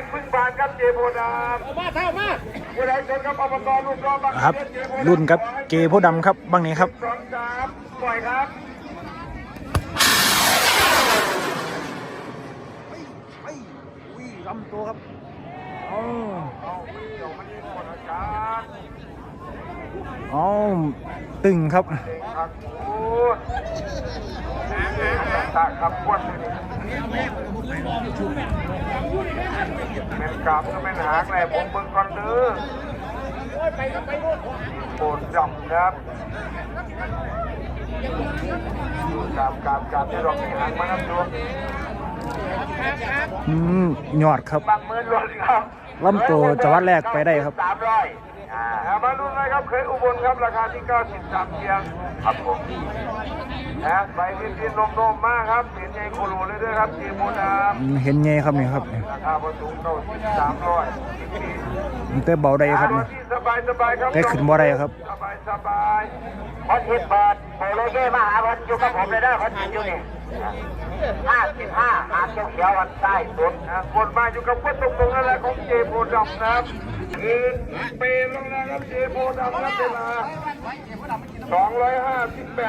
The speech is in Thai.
สิบพึ่งบานครับเจโพดามมาเท่ามาผู้ใดชนครับอบตลูกรอบางครับ รุ่นครับเกโพดำครับบ้างนี้ครับสองสามปล่อยครับอุ้ยลำตัวครับอ๋อเอาเดี๋ยวมันหมดอาจารย์อ๋อตึงครับครับ แม่นกราบก็แม่นหางแหละผมเบิ่งก่อนเด้อโปรดจำครับกราบกราบกราบที่เรามีหางมานับดูอืมยอดครับ บางมือล้วนครับลำตัวจังหวัดแรกไปได้ครับ สามร้อย ครับเคยอุบลครับราคาที่ 93เพียงครับผมนะใบที่ที่นมๆมากครับเห็นใหญ่โคโลเลยด้วยครับจีโมดามอืมเห็นไงครับนี่ครับราคาประตูเก้าสิบสามร้อยมันเต้เบาได้ครับนี่สบายสบายครับแต่ขึ้นบ่ได้ครับสบายสบายพันเฮ็ดบาทโปโลเก้มาหาพันอยู่กับผมเลยได้พันอยู่นี่ห้าสิบห้าหางเขียวเขียววันใต้สุดนะคนมาอยู่กับคนตรงๆนั่นแหละของเจโพดำนะครับยืนเปรย์ลงนะครับ เจโพดำนับเวลา258